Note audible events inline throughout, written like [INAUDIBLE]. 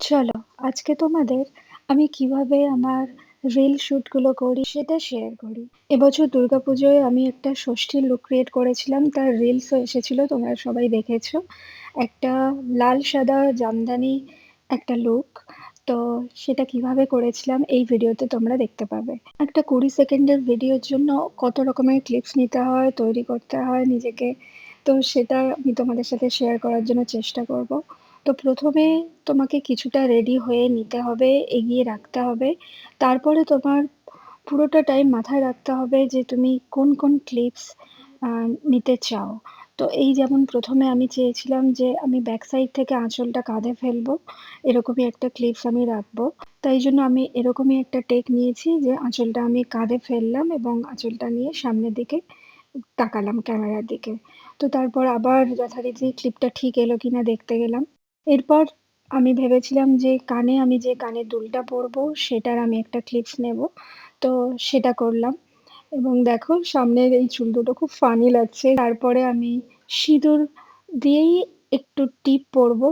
চলো, আজকে তোমাদের আমি কীভাবে আমার রিল শুটগুলো করি সেটা শেয়ার করি। এবছর দুর্গাপুজোয় আমি একটা ষষ্ঠীর লুক ক্রিয়েট করেছিলাম, তার রিলসও এসেছিল, তোমরা সবাই দেখেছ। একটা লাল, সাদা, জামদানি একটা লুক তো সেটা কীভাবে করেছিলাম এই ভিডিওতে তোমরা দেখতে পাবে। একটা কুড়ি সেকেন্ডের ভিডিওর জন্য কত রকমের ক্লিপস নিতে হয়, তৈরি করতে হয় নিজেকে, তো সেটা আমি তোমাদের সাথে শেয়ার করার জন্য চেষ্টা করব। তো প্রথমে তোমাকে কিছুটা রেডি হয়ে নিতে হবে, এগিয়ে রাখতে হবে। তারপরে তোমার পুরোটা টাইম মাথায় রাখতে হবে যে তুমি কোন কোন ক্লিপস নিতে চাও। তো এই যেমন প্রথমে আমি চেয়েছিলাম যে আমি ব্যাক সাইড থেকে আঁচলটা কাঁধে ফেলব, এরকমই একটা ক্লিপস আমি রাখব। তাই জন্য আমি এরকমই একটা টেক নিয়েছি যে আঁচলটা আমি কাঁধে ফেললাম এবং আঁচলটা নিয়ে সামনের দিকে তাকালাম ক্যামেরার দিকে। তো তারপর আবার যথারীতি ক্লিপটা ঠিক এলো কিনা দেখতে গেলাম। এরপর আমি ভেবেছিলাম যে কানে আমি যে কানের দুলটা পরবো, সেটার আমি একটা ক্লিপস নেব। তো সেটা করলাম। এবং দেখো, সামনের এই চুল দুটো খুব ফানি লাগছে। তারপরে আমি সিঁদুর দিয়েই একটু টিপ পরব।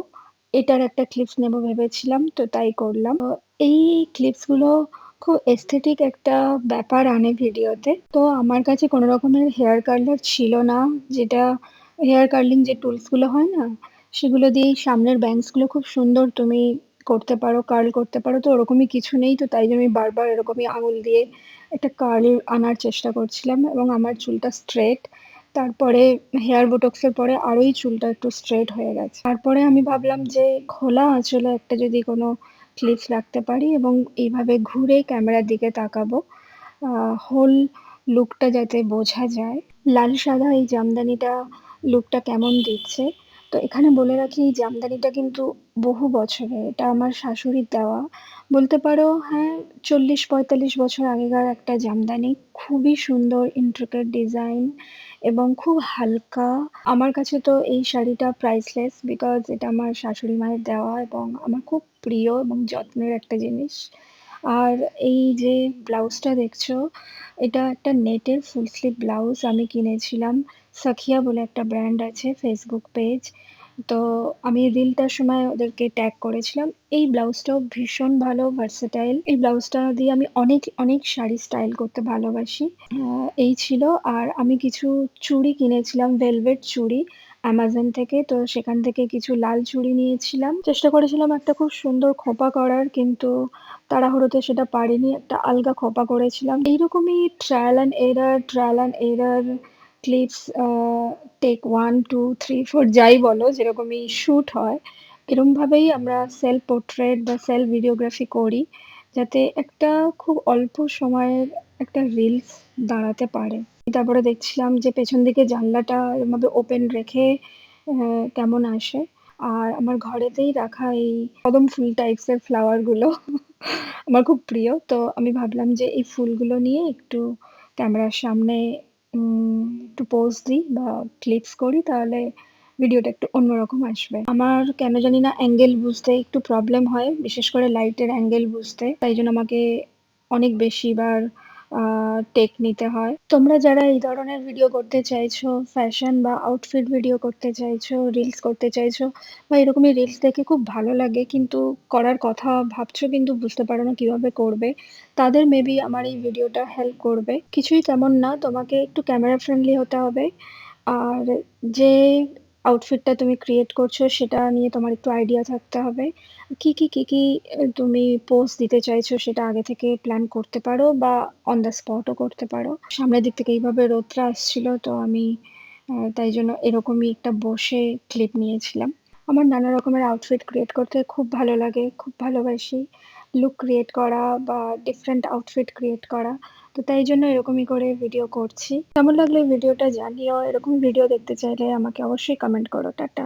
এটার একটা ক্লিপস নেব ভেবেছিলাম, তো তাই করলাম। এই ক্লিপসগুলো খুব এস্থেটিক একটা ব্যাপার আনে ভিডিওতে। তো আমার কাছে কোনো রকমের হেয়ার কার্লার ছিল না, যেটা হেয়ার কার্লিং যে টুলসগুলো হয় না সেগুলো দিয়েই সামনের ব্যাংকসগুলো খুব সুন্দর তুমি করতে পারো কার্ল করতে পারো। তো ওরকমই কিছু নেই, তো তাই জন্য আমি বারবার এরকমই আঙুল দিয়ে একটা কার্ল আনার চেষ্টা করছিলাম এবং আমার চুলটা স্ট্রেট তারপরে হেয়ার বোটক্সের পরে আরোই চুলটা একটু স্ট্রেট হয়ে গেছে। তারপরে আমি ভাবলাম যে খোলা আঁচলে একটা যদি কোনো ক্লিপস রাখতে পারি এবং এইভাবে ঘুরে ক্যামেরার দিকে তাকাবো হোল লুকটা যাতে বোঝা যায়। লাল সাদা এই জামদানিটা লুকটা কেমন দিচ্ছে? তো এখানে বলে রাখি, এই জামদানিটা কিন্তু বহু বছরের। এটা আমার শাশুড়ির দেওয়া। বলতে পারো হ্যাঁ চল্লিশ, পঁয়তাল্লিশ বছর আগেকার একটা জামদানি। খুবই সুন্দর ইন্ট্রিকেট ডিজাইন এবং খুব হালকা। আমার কাছে তো এই শাড়িটা প্রাইসলেস বিকজ এটা আমার শাশুড়ি মায়ের দেওয়া এবং আমার খুব প্রিয় এবং যত্নের একটা জিনিস। আর এই যে ব্লাউজটা দেখছ, এটা একটা নেটের ফুল স্লিভ ব্লাউজ। আমি কিনেছিলাম সাখিয়া বলে একটা ব্র্যান্ড আছে ফেসবুক পেজ তো আমি রিলটার সময় ওদেরকে ট্যাগ করেছিলাম। এই ব্লাউজটাও ভীষণ ভালো ভার্সেটাইল এই ব্লাউজটা দিয়ে আমি অনেক অনেক শাড়ি স্টাইল করতে ভালোবাসি। এই ছিল। আর আমি কিছু চুড়ি কিনেছিলাম ভেলভেট চুড়ি। অ্যামাজন থেকে, তো সেখান থেকে কিছু লাল চুড়ি নিয়েছিলাম। চেষ্টা করেছিলাম একটা খুব সুন্দর খোঁপা করার, কিন্তু তাড়াহুড়োতে সেটা পারিনি। একটা আলগা খোঁপা করেছিলাম। এইরকমই trial and error trial and error clips take one two three four যাই বলো, যেরকমই শ্যুট হয়, এরমভাবেই আমরা সেলফ পোর্ট্রেট বা সেলফ ভিডিওগ্রাফি করি, যাতে একটা খুব অল্প সময়ের একটা রিলস দাঁড়াতে পারে। তারপরে দেখছিলাম যে পেছন দিকে জানলাটা এরমভাবে ওপেন রেখে কেমন আসে। আর আমার ঘরেতেই রাখা এই কদম ফুল টাইপসের ফ্লাওয়ারগুলো [LAUGHS] আমার খুব প্রিয়। তো আমি ভাবলাম যে এই ফুলগুলো নিয়ে একটু ক্যামেরার সামনে একটু পোজ দিই বা ক্লিপস করি, তাহলে ভিডিওটা একটু অন্যরকম আসবে। আমার কেন জানি না অ্যাঙ্গেল বুঝতে একটু প্রবলেম হয়, বিশেষ করে লাইটের অ্যাঙ্গেল বুঝতে। তাই জন্য আমাকে অনেক বেশি বার টেক নিতে হয়। তোমরা যারা এই ধরনের ভিডিও করতে চাইছো ফ্যাশন বা আউটফিট ভিডিও করতে চাইছো রিলস করতে চাইছো, বা এরকমই রিলস দেখে খুব ভালো লাগে, কিন্তু করার কথা ভাবছ কিন্তু বুঝতে পারো না কীভাবে করবে, তাদের মেবি আমার এই ভিডিওটা হেল্প করবে। কিছুই তেমন না, তোমাকে একটু ক্যামেরা ফ্রেন্ডলি হতে হবে। আর যে আউটফিটটা তুমি ক্রিয়েট করছ, সেটা নিয়ে তোমার একটু আইডিয়া থাকতে হবে। কি কি কি কি তুমি পোস্ট দিতে চাইছো সেটা আগে থেকে প্ল্যান করতে পারো বা অন দ্য স্পটও করতে পারো। সামনের দিক থেকে এইভাবে রোদটা আসছিল, তো আমি তাই জন্য এরকমই একটা বসে ক্লিপ নিয়েছিলাম। আমার নানা রকমের আউটফিট ক্রিয়েট করতে খুব ভালো লাগে, খুব ভালোবাসি। লুক ক্রিয়েট করা বা ডিফারেন্ট আউটফিট ক্রিয়েট করা। তো তাই জন্য এরকমই করে ভিডিও করছি। কেমন লাগল ভিডিওটা জানিও। এরকম ভিডিও দেখতে চাইলে আমাকে অবশ্যই কমেন্ট করো, টাটা।